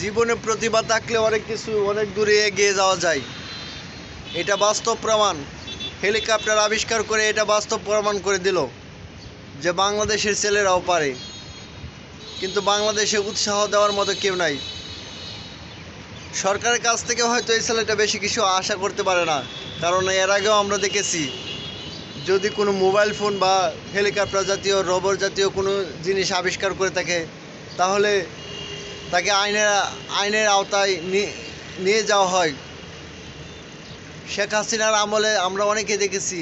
জীবনে প্রতিভা থাকলে অনেক কিছু অনেক দূরে এগিয়ে যাওয়া যায়। এটা বাস্তব প্রমাণ। হেলিকপ্টার আবিষ্কার করে এটা বাস্তব প্রমাণ করে দিল যে বাংলাদেশের ছেলেরাও পারে। কিন্তু বাংলাদেশে উৎসাহ দেওয়ার মতো কেউ নাই। সরকারের কাছ থেকে হয়তো এই ছেলেটা বেশি কিছু আশা করতে পারে না, কারণ এর আগেও আমরা দেখেছি, যদি কোনো মোবাইল ফোন বা হেলিকপ্টার জাতীয় রবর জাতীয় কোনো জিনিস আবিষ্কার করে থাকে, তাহলে তাকে আইনের আইনের আওতায় নিয়ে যাওয়া হয়। শেখ হাসিনার আমলে আমরা অনেকে দেখেছি।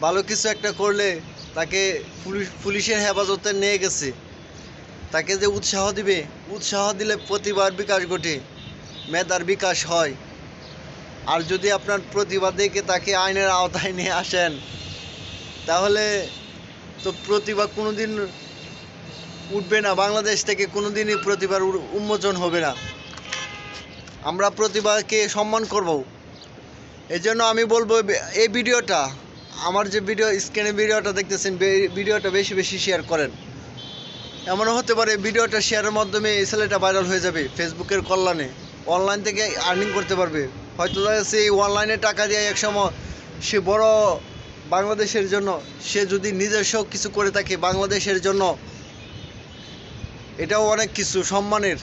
ভালো কিছু একটা করলে তাকে পুলিশ, পুলিশের হেফাজতে নিয়ে গেছে। তাকে যে উৎসাহ দিবে, উৎসাহ দিলে প্রতিভার বিকাশ ঘটে, মেধার বিকাশ হয়। আর যদি আপনার প্রতিভা দেখে তাকে আইনের আওতায় নিয়ে আসেন, তাহলে তো প্রতিভা কোনোদিন উঠবে না। বাংলাদেশ থেকে কোনোদিনই প্রতিভার উন্মোচন হবে না। আমরা প্রতিভাকে সম্মান করব। এই জন্য আমি বলব, এই ভিডিওটা, আমার যে ভিডিও, স্ক্রিনে ভিডিওটা দেখতেছেন ভিডিওটা বেশি বেশি শেয়ার করেন। এমনও হতে পারে ভিডিওটা শেয়ারের মাধ্যমে এই ছেলেটা ভাইরাল হয়ে যাবে ফেসবুকের কল্যাণে। অনলাইন থেকে আর্নিং করতে পারবে। হয়তো দেখা এই অনলাইনে টাকা দিয়ে একসময় সে বড় বাংলাদেশের জন্য, সে যদি নিজস্ব কিছু করে থাকে, বাংলাদেশের জন্য এটাও অনেক কিছু, সম্মানের।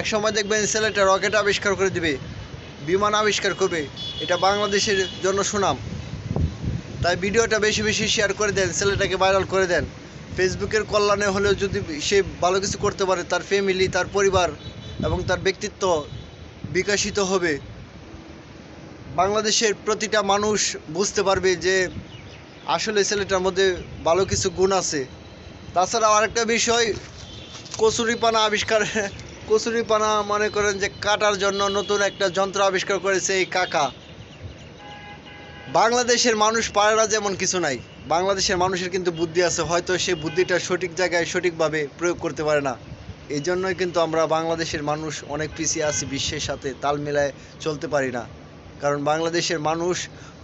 এক সময় দেখবেন ছেলেটা রকেট আবিষ্কার করে দিবে, বিমান আবিষ্কার করবে, এটা বাংলাদেশের জন্য সুনাম। তাই ভিডিওটা বেশি বেশি শেয়ার করে দেন, ছেলেটাকে ভাইরাল করে দেন। ফেসবুকের কল্যাণে হলেও যদি সে ভালো কিছু করতে পারে, তার ফ্যামিলি তার পরিবার এবং তার ব্যক্তিত্ব বিকশিত হবে। বাংলাদেশের প্রতিটা মানুষ বুঝতে পারবে যে আসলে ছেলেটার মধ্যে ভালো কিছু গুণ আছে। তাছাড়া আরেকটা বিষয় কচুরিপানা আবিষ্কার কচুরিপানা মনে করেন যে কাটার জন্য নতুন একটা যন্ত্র আবিষ্কার করেছে এই কাকা। বাংলাদেশের মানুষ পারে না যেমন কিছু নাই। বাংলাদেশের মানুষের কিন্তু বুদ্ধি আছে, হয়তো সে বুদ্ধিটা সঠিক জায়গায় সঠিকভাবে প্রয়োগ করতে পারে না। এই জন্যই কিন্তু আমরা বাংলাদেশের মানুষ অনেক পিছিয়ে আছি, বিশ্বের সাথে তাল মেলায় চলতে পারি না। কারণ বাংলাদেশের মানুষ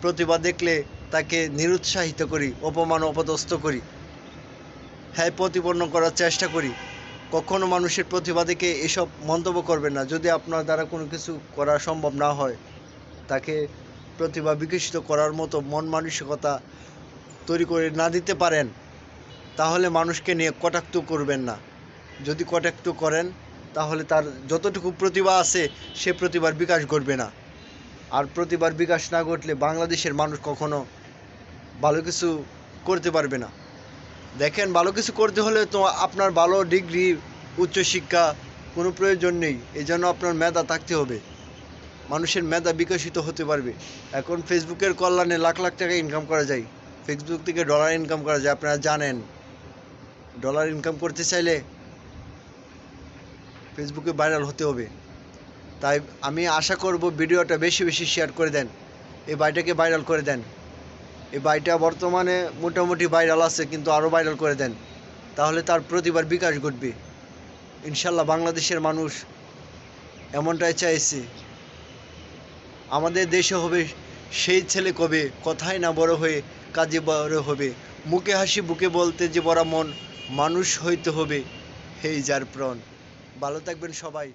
প্রতিভা দেখলে তাকে নিরুৎসাহিত করি, অপমান, অপদস্থ করি। হ্যাঁ প্রতিপন্ন করার চেষ্টা করি। কখনো মানুষের প্রতিভা এসব মন্তব্য করবেন না। যদি আপনার দ্বারা কোনো কিছু করা সম্ভব না হয়, তাকে প্রতিভা বিকশিত করার মতো মন মানসিকতা তৈরি করে না দিতে পারেন, তাহলে মানুষকে নিয়ে কটাক্ত করবেন না। যদি কটাক্ত করেন, তাহলে তার যতটুকু প্রতিভা আছে, সে প্রতিভার বিকাশ ঘটবে না। আর প্রতিভার বিকাশ না ঘটলে বাংলাদেশের মানুষ কখনো ভালো কিছু করতে পারবে না। দেখেন, ভালো কিছু করতে হলে তো আপনার ভালো ডিগ্রি, উচ্চশিক্ষা কোনো প্রয়োজন নেই। এই জন্য আপনার মেধা থাকতে হবে। মানুষের মেধা বিকশিত হতে পারবে। এখন ফেসবুকের কল্যাণে লাখ লাখ টাকা ইনকাম করা যায়। ফেসবুক থেকে ডলার ইনকাম করা যায়, আপনারা জানেন। ডলার ইনকাম করতে চাইলে ফেসবুকে ভাইরাল হতে হবে। তাই আমি আশা করব ভিডিওটা বেশি বেশি শেয়ার করে দেন। এই বাড়িটাকে ভাইরাল করে দেন। এই বাড়িটা বর্তমানে মোটামুটি ভাইরাল আছে, কিন্তু আরও ভাইরাল করে দেন। তাহলে তার প্রতিবার বিকাশ ঘটবে। ইনশাল্লাহ বাংলাদেশের মানুষ এমনটাই চাইছে। আমাদের দেশে হবে সেই ছেলে কবে? কথাই না বড় হয়ে কাজে বড় হবে। মুখে হাসি, বুকে বলতে যে বড় মন, মানুষ হইতে হবে, হেই যার প্রণ। ভালো থাকবেন সবাই।